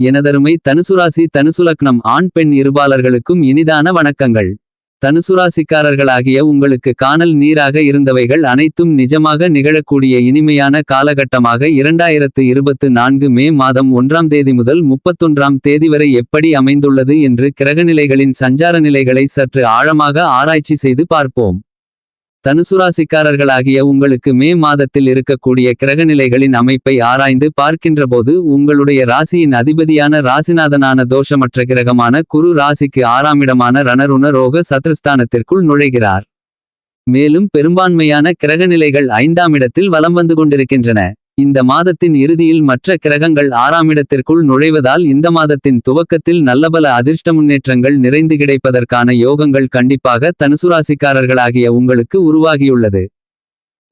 எனதருமை தனுசுராசி தனுசுலக்னம் ஆண் பெண் இருபாலர்களுக்கும் இனிதான வணக்கங்கள். தனுசுராசிக்காரர்களாகிய உங்களுக்கு காணல் நீராக இருந்தவைகள் அனைத்தும் நிஜமாக நிகழக்கூடிய இனிமையான காலகட்டமாக இரண்டாயிரத்து இருபத்து நான்கு மே மாதம் ஒன்றாம் தேதி முதல் முப்பத்தொன்றாம் தேதி வரை எப்படி அமைந்துள்ளது என்று கிரகநிலைகளின் சஞ்சார நிலைகளை சற்று ஆழமாக ஆராய்ச்சி செய்து பார்ப்போம். தனுசுராசிக்காரர்களாகிய உங்களுக்கு மே மாதத்தில் இருக்கக்கூடிய கிரகநிலைகளின் அமைப்பை ஆராய்ந்து பார்க்கின்றபோது உங்களுடைய ராசியின் அதிபதியான ராசிநாதனான தோஷமற்ற கிரகமான குரு ராசிக்கு ஆறாமிடமான ரணருண ரோக சத்ருஸ்தானத்திற்குள் நுழைகிறார். மேலும் பெரும்பான்மையான கிரகநிலைகள் ஐந்தாம் இடத்தில் வலம் வந்து கொண்டிருக்கின்றன. இந்த மாதத்தின் இறுதியில் மற்ற கிரகங்கள் ஆறாமிடத்திற்குள் நுழைவதால் இந்த மாதத்தின் துவக்கத்தில் நல்லபல அதிர்ஷ்ட முன்னேற்றங்கள் நிறைந்து கிடைப்பதற்கான யோகங்கள் கண்டிப்பாக தனுசுராசிக்காரர்களாகிய உங்களுக்கு உருவாகியுள்ளது.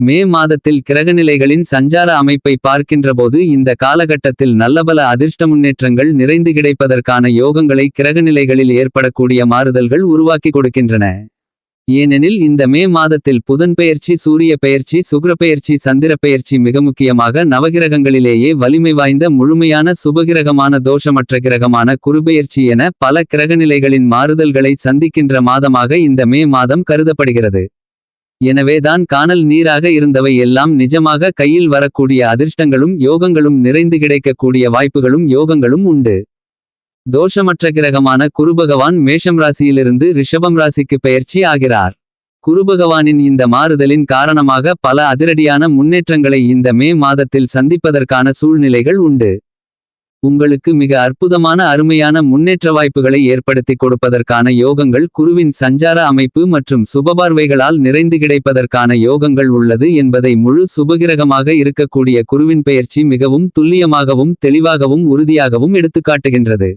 மே மாதத்தில் கிரகநிலைகளின் சஞ்சார அமைப்பை பார்க்கின்றபோது இந்த காலகட்டத்தில் நல்லபல அதிர்ஷ்ட முன்னேற்றங்கள் நிறைந்து கிடைப்பதற்கான யோகங்களை கிரகநிலைகளில் ஏற்படக்கூடிய மாறுதல்கள் உருவாக்கி கொடுக்கின்றன. ஏனெனில் இந்த மே மாதத்தில் புதன் பெயர்ச்சி சூரிய பெயர்ச்சி சுக்கிர பெயர்ச்சி சந்திர பெயர்ச்சி மிக முக்கியமாக நவகிரகங்களிலேயே வலிமை வாய்ந்த முழுமையான சுபகிரகமான தோஷமற்ற கிரகமான குருபெயர்ச்சி என பல கிரகநிலைகளின் மாறுதல்களை சந்திக்கின்ற மாதமாக இந்த மே மாதம் கருதப்படுகிறது. எனவேதான் காணல் நீராக இருந்தவை எல்லாம் நிஜமாக கையில் வரக்கூடிய அதிர்ஷ்டங்களும் யோகங்களும் நிறைந்து கிடைக்கக்கூடிய வாய்ப்புகளும் யோகங்களும் உண்டு. தோஷமற்ற கிரகமான குருபகவான் மேஷம் ராசியிலிருந்து ரிஷபம் ராசிக்கு பெயர்ச்சி ஆகிறார். குருபகவானின் இந்த மாறுதலின் காரணமாக பல அதிரடியான முன்னேற்றங்களை இந்த மே மாதத்தில் சந்திப்பதற்கான சூழ்நிலைகள் உண்டு. உங்களுக்கு மிக அற்புதமான அருமையான முன்னேற்ற வாய்ப்புகளை ஏற்படுத்தி கொடுப்பதற்கான யோகங்கள் குருவின் சஞ்சார அமைப்பு மற்றும் சுபபார்வைகளால் நிறைந்து கிடைப்பதற்கான யோகங்கள் உள்ளது என்பதை முழு சுபகிரகமாக இருக்கக்கூடிய குருவின் பெயர்ச்சி மிகவும் துல்லியமாகவும் தெளிவாகவும் உறுதியாகவும் எடுத்துக்காட்டுகின்றது.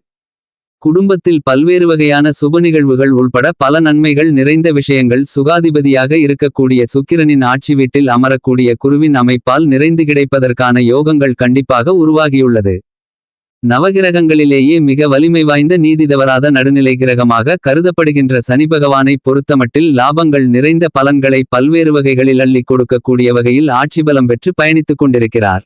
குடும்பத்தில் பல்வேறு வகையான சுப நிகழ்வுகள் உள்பட பல நன்மைகள் நிறைந்த விஷயங்கள் சுகாதிபதியாக இருக்கக்கூடிய சுக்கிரனின் ஆட்சி வீட்டில் அமரக்கூடிய குருவின் அமைப்பால் நிறைந்து கிடைப்பதற்கான யோகங்கள் கண்டிப்பாக உருவாகியுள்ளது. நவகிரகங்களிலேயே மிக வலிமை வாய்ந்த நீதிதவராத நடுநிலை கிரகமாக கருதப்படுகின்ற சனி பகவானை பொறுத்தமட்டில் லாபங்கள் நிறைந்த பலன்களை பல்வேறு வகைகளில் அள்ளிக் கொடுக்கக்கூடிய வகையில் ஆட்சி பலம் பெற்று பயணித்துக் கொண்டிருக்கிறார்.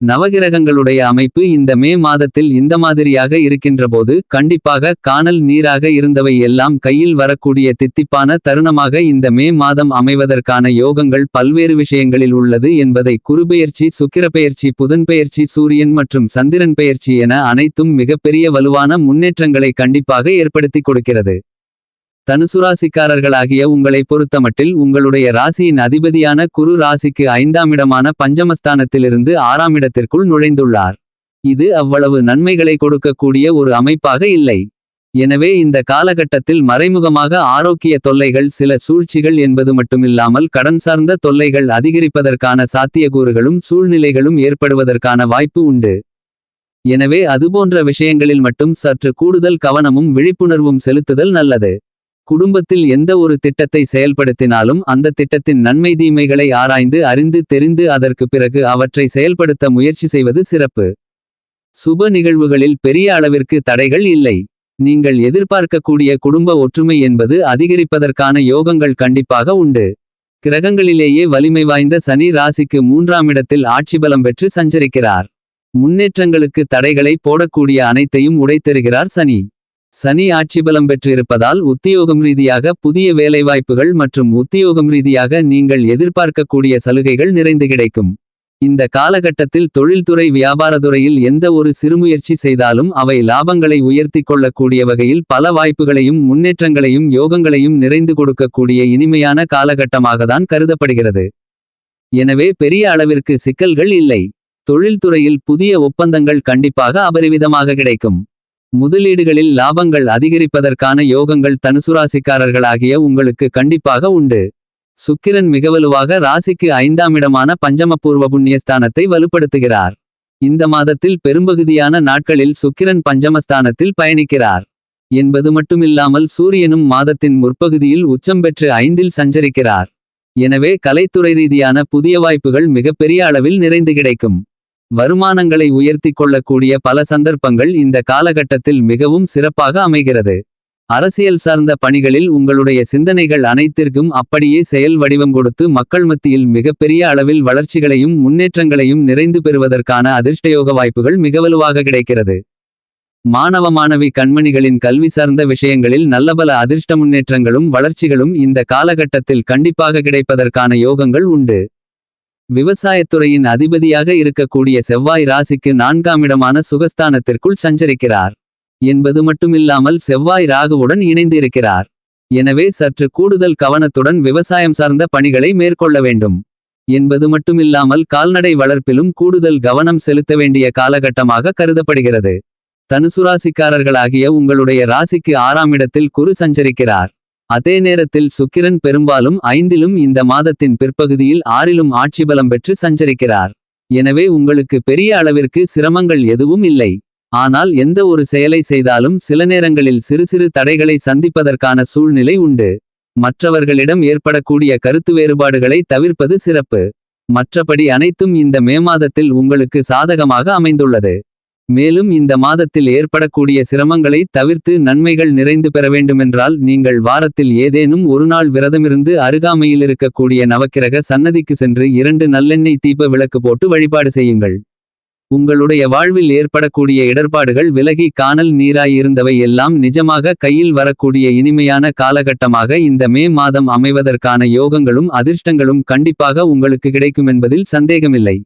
நவகிரகங்களுடைய அமைப்பு இந்த மே மாதத்தில் இந்த மாதிரியாக இருக்கின்றபோது கண்டிப்பாக காணல் நீராக இருந்தவை எல்லாம் கையில் வரக்கூடிய தித்திப்பான தருணமாக இந்த மே மாதம் அமைவதற்கான யோகங்கள் பல்வேறு விஷயங்களில் உள்ளது என்பதை குருபெயர்ச்சி சுக்கிரப்பெயர்ச்சி புதன்பெயர்ச்சி சூரியன் மற்றும் சந்திரன் பெயர்ச்சி என அனைத்தும் மிகப்பெரிய வலுவான முன்னேற்றங்களை கண்டிப்பாக ஏற்படுத்திக் கொடுக்கிறது. தனுசுராசிக்காரர்களாகிய உங்களை பொறுத்தமட்டில் உங்களுடைய ராசியின் அதிபதியான குரு ராசிக்கு ஐந்தாம் இடமான பஞ்சமஸ்தானத்திலிருந்து ஆறாம் இடத்திற்குள் நுழைந்துள்ளார். இது அவ்வளவு நன்மைகளை கொடுக்கக்கூடிய ஒரு அமைப்பாக இல்லை. எனவே இந்த காலகட்டத்தில் மறைமுகமாக ஆரோக்கிய தொல்லைகள் சில சூழ்ச்சிகள் என்பது மட்டுமில்லாமல் கடன் சார்ந்த தொல்லைகள் அதிகரிப்பதற்கான சாத்தியக்கூறுகளும் சூழ்நிலைகளும் ஏற்படுவதற்கான வாய்ப்பு உண்டு. எனவே அதுபோன்ற விஷயங்களில் மட்டும் சற்று கூடுதல் கவனமும் விழிப்புணர்வும் செலுத்துதல் நல்லது. குடும்பத்தில் எந்த ஒரு திட்டத்தை செயல்படுத்தினாலும் அந்த திட்டத்தின் நன்மை தீமைகளை ஆராய்ந்து அறிந்து தெரிந்து அதற்கு பிறகு அவற்றை செயல்படுத்த முயற்சி செய்வது சிறப்பு. சுப நிகழ்வுகளில் பெரிய அளவிற்கு தடைகள் இல்லை. நீங்கள் எதிர்பார்க்கக்கூடிய குடும்ப ஒற்றுமை என்பது அதிகரிப்பதற்கான யோகங்கள் கண்டிப்பாக உண்டு. கிரகங்களிலேயே வலிமை வாய்ந்த சனி ராசிக்கு மூன்றாம் இடத்தில் ஆட்சி பலம் பெற்று சஞ்சரிக்கிறார். முன்னேற்றங்களுக்கு தடைகளை போடக்கூடிய அனைத்தையும் உடைத்தருகிறார் சனி. சனி ஆட்சிபலம் பெற்றிருப்பதால் உத்தியோகம் ரீதியாக புதிய வேலைவாய்ப்புகள் மற்றும் உத்தியோகம் ரீதியாக நீங்கள் எதிர்பார்க்கக்கூடிய சலுகைகள் நிறைந்து கிடைக்கும். இந்த காலகட்டத்தில் தொழில்துறை வியாபாரத்துறையில் எந்த ஒரு சிறுமுயற்சி செய்தாலும் அவை லாபங்களை உயர்த்தி கொள்ளக்கூடிய வகையில் பல வாய்ப்புகளையும் முன்னேற்றங்களையும் யோகங்களையும் நிறைந்து கொடுக்கக்கூடிய இனிமையான காலகட்டமாகத்தான் கருதப்படுகிறது. எனவே பெரிய அளவிற்கு சிக்கல்கள் இல்லை. தொழில்துறையில் புதிய ஒப்பந்தங்கள் கண்டிப்பாக அபரிவிதமாக கிடைக்கும். முதலீடுகளில் லாபங்கள் அதிகரிப்பதற்கான யோகங்கள் தனுசுராசிக்காரர்களாகிய உங்களுக்கு கண்டிப்பாக உண்டு. சுக்கிரன் மிகவலுவாக ராசிக்கு ஐந்தாம் இடமான பஞ்சமபூர்வ புண்ணியஸ்தானத்தை வலுப்படுத்துகிறார். இந்த மாதத்தில் பெரும்பகுதியான நாட்களில் சுக்கிரன் பஞ்சமஸ்தானத்தில் பயணிக்கிறார். என்பது மட்டுமில்லாமல் சூரியனும் மாதத்தின் முற்பகுதியில் உச்சம் பெற்று ஐந்தில் சஞ்சரிக்கிறார். எனவே கலைத்துறை ரீதியான புதிய வாய்ப்புகள் மிகப்பெரிய அளவில் நிறைந்து கிடைக்கும். வருமானங்களை உயர்த்தி கொள்ளக்கூடிய பல சந்தர்ப்பங்கள் இந்த காலகட்டத்தில் மிகவும் சிறப்பாக அமைகிறது. அரசியல் சார்ந்த பணிகளில் உங்களுடைய சிந்தனைகள் அனைத்திற்கும் அப்படியே செயல் வடிவம் கொடுத்து மக்கள் மத்தியில் மிகப்பெரிய அளவில் வளர்ச்சிகளையும் முன்னேற்றங்களையும் நிறைந்து பெறுவதற்கான அதிர்ஷ்டயோக வாய்ப்புகள் மிகவலுவாக கிடைக்கிறது. மாணவ மாணவி கண்மணிகளின் கல்வி சார்ந்த விஷயங்களில் நல்லபல அதிர்ஷ்ட முன்னேற்றங்களும் வளர்ச்சிகளும் இந்த காலகட்டத்தில் கண்டிப்பாக கிடைப்பதற்கான யோகங்கள் உண்டு. விவசாயத்துறையின் அதிபதியாக இருக்கக்கூடிய செவ்வாய் ராசிக்கு நான்காம் இடமான சுகஸ்தானத்திற்குள் சஞ்சரிக்கிறார். என்பது மட்டுமில்லாமல் செவ்வாய் ராகுவுடன் இணைந்து இருக்கிறார். எனவே சற்று கூடுதல் கவனத்துடன் விவசாயம் சார்ந்த பணிகளை மேற்கொள்ள வேண்டும். என்பது மட்டுமில்லாமல் கால்நடை வளர்ப்பிலும் கூடுதல் கவனம் செலுத்த வேண்டிய காலகட்டமாக கருதப்படுகிறது. தனுசுராசிக்காரர்களாகிய உங்களுடைய ராசிக்கு ஆறாம் இடத்தில் குரு சஞ்சரிக்கிறார். அதே நேரத்தில் சுக்கிரன் பெரும்பாலும் ஐந்திலும் இந்த மாதத்தின் பிற்பகுதியில் ஆறிலும் ஆட்சிபலம் பெற்று சஞ்சரிக்கிறார். எனவே உங்களுக்கு பெரிய அளவிற்கு சிரமங்கள் எதுவும் இல்லை. ஆனால் எந்த ஒரு செயலை செய்தாலும் சில நேரங்களில் சிறு சிறு தடைகளை சந்திப்பதற்கான சூழ்நிலை உண்டு. மற்றவர்களிடம் ஏற்படக்கூடிய கருத்து வேறுபாடுகளை தவிர்ப்பது சிறப்பு. மற்றபடி அனைத்தும் இந்த மே மாதத்தில் உங்களுக்கு சாதகமாக அமைந்துள்ளது. மேலும் இந்த மாதத்தில் ஏற்படக்கூடிய சிரமங்களை தவிர்த்து நன்மைகள் நிறைந்து பெற வேண்டுமென்றால் நீங்கள் வாரத்தில் ஏதேனும் ஒருநாள் விரதமிருந்து அருகாமையில் இருக்கக்கூடிய நவக்கிரக சன்னதிக்கு சென்று இரண்டு நல்லெண்ணெய் தீப விளக்கு போட்டு வழிபாடு செய்யுங்கள். உங்களுடைய வாழ்வில் ஏற்படக்கூடிய இடர்பாடுகள் விலகி காணல் நீராயிருந்தவை எல்லாம் நிஜமாக கையில் வரக்கூடிய இனிமையான காலகட்டமாக இந்த மே மாதம் அமைவதற்கான யோகங்களும் அதிர்ஷ்டங்களும் கண்டிப்பாக உங்களுக்கு கிடைக்குமென்பதில் சந்தேகமில்லை.